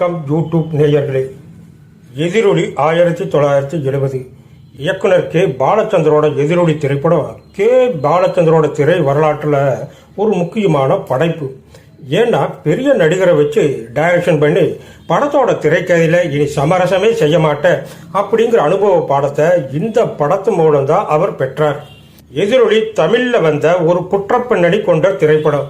வணக்கம். யூடியூப் நேயர்களே எதிரொலி ஆயிரத்தி தொள்ளாயிரத்தி எழுபது. இயக்குனர் கே. பாலச்சந்தரோட எதிரொலி திரைப்படம் கே. பாலச்சந்தரோட திரை வரலாற்றில் ஒரு முக்கியமான படைப்பு. ஏன்னா பெரிய நடிகரை வச்சு டைரக்ஷன் பண்ணி படத்தோட திரைக்கதையில் இனி சமரசமே செய்ய மாட்டேன் அப்படிங்கிற அனுபவ பாடத்தை இந்த படத்து மூலம்தான் அவர் பெற்றார். எதிரொலி தமிழில் வந்த ஒரு குற்றப்பின்னணி கொண்ட திரைப்படம்.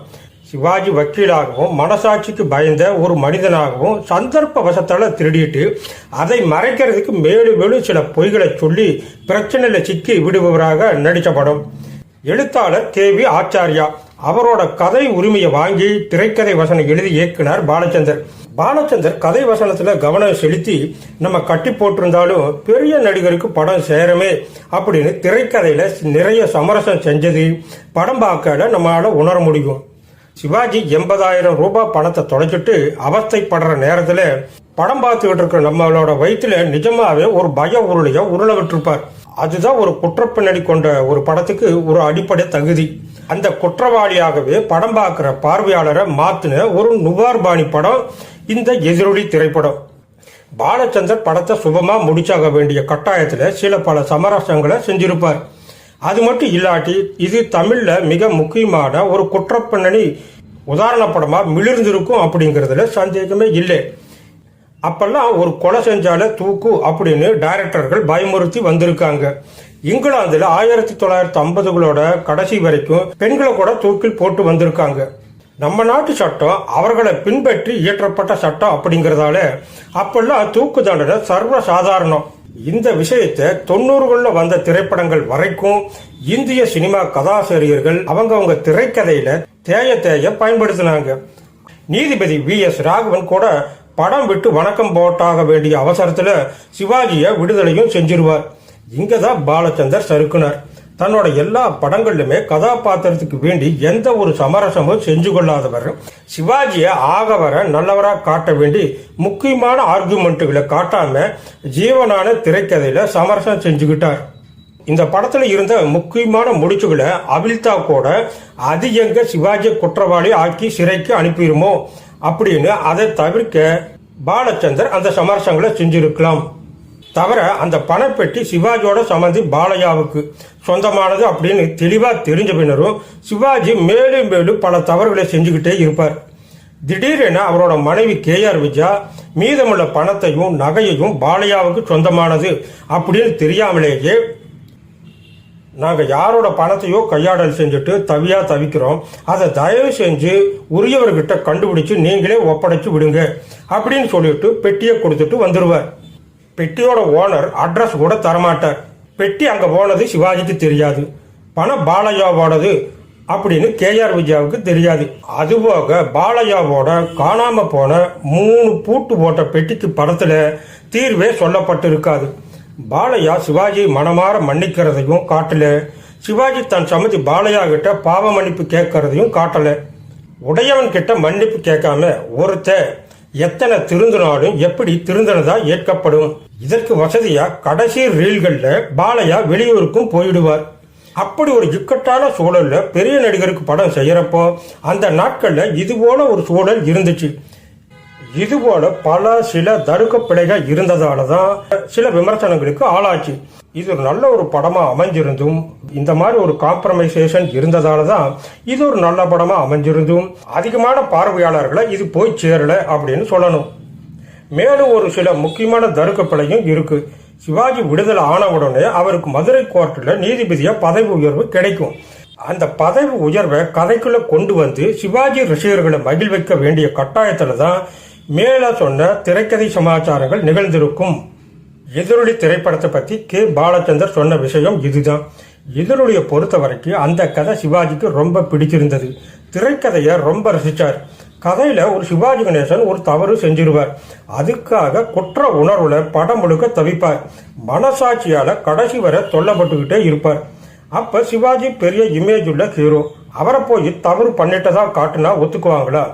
சிவாஜி வக்கீலாகவும் மனசாட்சிக்கு பயந்த ஒரு மனிதனாகவும் சந்தர்ப்ப வசத்தால் திருடிட்டு அதை மறைக்கிறதுக்கு மேலும் மேலும் சில பொய்களை சொல்லி பிரச்சனையில் சிக்கி விடுபவராக நடித்த படம் எழுத்தாளர் தேவி ஆச்சாரியா அவரோட கதை உரிமையை வாங்கி திரைக்கதை வசனம் எழுதி இயக்குனர் பாலச்சந்தர். பாலச்சந்தர் கதை வசனத்துல கவனம் செலுத்தி நம்ம கட்டி போட்டிருந்தாலும் பெரிய நடிகருக்கு படம் சேரமே அப்படின்னு திரைக்கதையில நிறைய சமரசம் செஞ்சது. படம் பார்க்கல நம்மளால உணர முடியும். சிவாஜி எண்பதாயிரம் ரூபாய் பணத்தை தொலைச்சிட்டு அவஸ்தைப்படுற நேரத்தில் படம் பார்த்துக்கிட்டு இருக்கிற நம்மளோட வயிற்றுல நிஜமாவே ஒரு பய உருளைய உருள விட்டுருப்பார். அதுதான் ஒரு குற்றப்பின்னணி கொண்ட ஒரு படத்துக்கு ஒரு அடிப்படை தகுதி. அந்த குற்றவாளியாகவே படம் பார்க்குற பார்வையாளரை மாத்தின ஒரு நுகார்பாணி படம் இந்த எதிரொலி திரைப்படம். பாலச்சந்தர் படத்தை சுபமா முடிச்சாக வேண்டிய கட்டாயத்தில் சில பல சமரசங்களை செஞ்சிருப்பார். அது மட்டும் இல்லாட்டி இது தமிழில் மிக முக்கியமான ஒரு குற்றப்பின்னணி உதாரண படமா மிளிர்ந்திருக்கும் அப்படிங்கிறதுல சந்தேகமே இல்லை. அப்பெல்லாம் ஒரு கொலை செஞ்சாலே தூக்கு அப்படின்னு டைரக்டர்கள் பயமுறுத்தி வந்திருக்காங்க. இங்கிலாந்துல ஆயிரத்தி தொள்ளாயிரத்தி ஐம்பதுகளோட கடைசி வரைக்கும் பெண்களை கூட தூக்கில் போட்டு வந்திருக்காங்க. நம்ம நாட்டு சட்டம் அவர்களை பின்பற்றி இயற்றப்பட்ட சட்டம் அப்படிங்கிறதால அப்பெல்லாம் தூக்கு தண்டனை சர்வ சாதாரணம். இந்த விஷயத்தை தொண்ணூறுகளில் வந்த திரைப்படங்கள் வரைக்கும் இந்திய சினிமா கதாசிரியர்கள் அவங்கவுங்க திரைக்கதையில தேய தேய பயன்படுத்தினாங்க. நீதிபதி வி எஸ் ராகவன் கூட படம் விட்டு வணக்கம் போட்டாக வேண்டிய அவசரத்தில் சிவாஜியை விடுதலையும் செஞ்சிருவார். இங்கதான் பாலச்சந்தர் சறுக்குனார். தன்னோட எல்லா படங்களிலுமே கதாபாத்திரத்துக்கு வேண்டி எந்த ஒரு சமரசமும் செஞ்சு கொள்ளாதவர். சிவாஜியை ஆக வர நல்லவராக காட்ட வேண்டி முக்கியமான ஆர்குமெண்ட்டுகளை காட்டாம ஜீவனான திரைக்கதையில சமரசம் செஞ்சுக்கிட்டார். இந்த படத்துல இருந்த முக்கியமான முடிச்சுகளை அபில்தா கூட அது எங்க சிவாஜி குற்றவாளி ஆக்கி சிறைக்கு அனுப்பிடுமோ அப்படின்னு அதை தவிர்க்க பாலச்சந்தர் அந்த சமரசங்களை செஞ்சிருக்கலாம். தவிர அந்த பணப்பெட்டி சிவாஜியோட சம்மந்தி பாலையாவுக்கு. சொந்தமானது அப்படின்னு தெளிவாக தெரிஞ்ச பின்னரும் சிவாஜி மேலும் மேலும் பல தவறுகளை செஞ்சுக்கிட்டே இருப்பார். திடீரென அவரோட மனைவி கே ஆர் விஜயா மீதமுள்ள பணத்தையும் நகையையும் பாலையாவுக்கு சொந்தமானது அப்படின்னு தெரியாமலேயே நாங்கள் யாரோட பணத்தையோ கையாடல் செஞ்சுட்டு தவியாக தவிக்கிறோம். அதை தயவு செஞ்சு உரியவர்கிட்ட கண்டுபிடிச்சு நீங்களே ஒப்படைச்சு விடுங்க அப்படின்னு சொல்லிட்டு பெட்டியை கொடுத்துட்டு வந்துடுவார் பெட்டியோட ஓனர் அட்ரஸ் கூட தரமாட்டார். பெட்டி அங்கே போனது சிவாஜிக்கு தெரியாது. பணம் பாலையாவோடது அப்படின்னு கேஆர் விஜயாவுக்கு தெரியாது. அதுபோக பாலையாவோட காணாம போன மூணு பூட்டு போட்ட பெட்டிக்கு படத்துல தீர்வே சொல்லப்பட்டு இருக்காது பாலையா சிவாஜி மனமாற மன்னிக்கிறதையும் காட்டல. சிவாஜி தன் சமதி பாலையா கிட்ட பாவ மன்னிப்பு கேட்கறதையும் காட்டல. உடையவன் கிட்ட மன்னிப்பு கேட்காம ஒருத்த எத்தனை திருந்தினாலும் எப்படி திருந்தினதா ஏற்கப்படும். இதற்கு வசதியா கடைசி ரீல்களில் பாலையா வெளியூருக்கும் போயிடுவார். அப்படி ஒரு இக்கட்டான சூழல்ல பெரிய நடிகருக்கு படம் செய்யறப்போ அந்த நாட்கள்ல இது போல ஒரு சூழல் இருந்துச்சு. இது போல பல சில தடுக்க பிழைகள் இருந்ததால தான் சில விமர்சனங்களுக்கு ஆளாச்சு. இது ஒரு நல்ல ஒரு படமா அமைஞ்சிருந்தும் இந்த மாதிரி ஒரு காம்ப்ரமைசேஷன் இருந்ததால தான் இது ஒரு நல்ல படமா அமைஞ்சிருந்தும் அதிகமான பார்வையாளர்களை இது போய் சேரல அப்படின்னு சொல்லணும். மேலும் ஒரு சில முக்கியமான தடுக்க இருக்குது இருக்கு. சிவாஜி விடுதலை ஆன உடனே அவருக்கு மதுரை கோர்ட்டில் நீதிபதியாக பதவி உயர்வு கிடைக்கும். அந்த பதவி உயர்வை கதைக்குள்ள கொண்டு வந்து சிவாஜி ரசிகர்களை மகிழ்விக்க வேண்டிய கட்டாயத்தில் தான் மேலே சொன்ன திரைக்கதை சமாச்சாரங்கள் நிகழ்ந்திருக்கும். எதிரொலி திரைப்படத்தை பற்றி கே. பாலச்சந்தர் சொன்ன விஷயம் இதுதான். எதிரொலியை பொறுத்த வரைக்கும் அந்த கதை சிவாஜிக்கு ரொம்ப பிடிச்சிருந்தது. திரைக்கதையை ரொம்ப ரசித்தார் கதையில் ஒரு சிவாஜி கணேசன் ஒரு தவறு செஞ்சிருவார். அதுக்காக குற்ற உணர்வுல படம் முழுக்க தவிப்பார். மனசாட்சியால் கடைசி வரை தொல்லப்பட்டுக்கிட்டே இருப்பார். அப்போ சிவாஜி பெரிய இமேஜ் உள்ள ஹீரோ அவரை போய் தவறு பண்ணிட்டதா காட்டுனா ஒத்துக்குவாங்களா?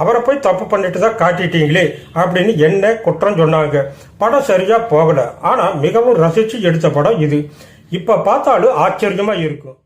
அவரை போய் தப்பு பண்ணிட்டு தான் காட்டிட்டீங்களே அப்படின்னு என்ன குற்றம் சொன்னாங்க. படம் சரியா போகல. ஆனா மிகவும் ரசிச்சு எடுத்த படம் இது. இப்ப பார்த்தாலும் ஆச்சரியமா இருக்கும்.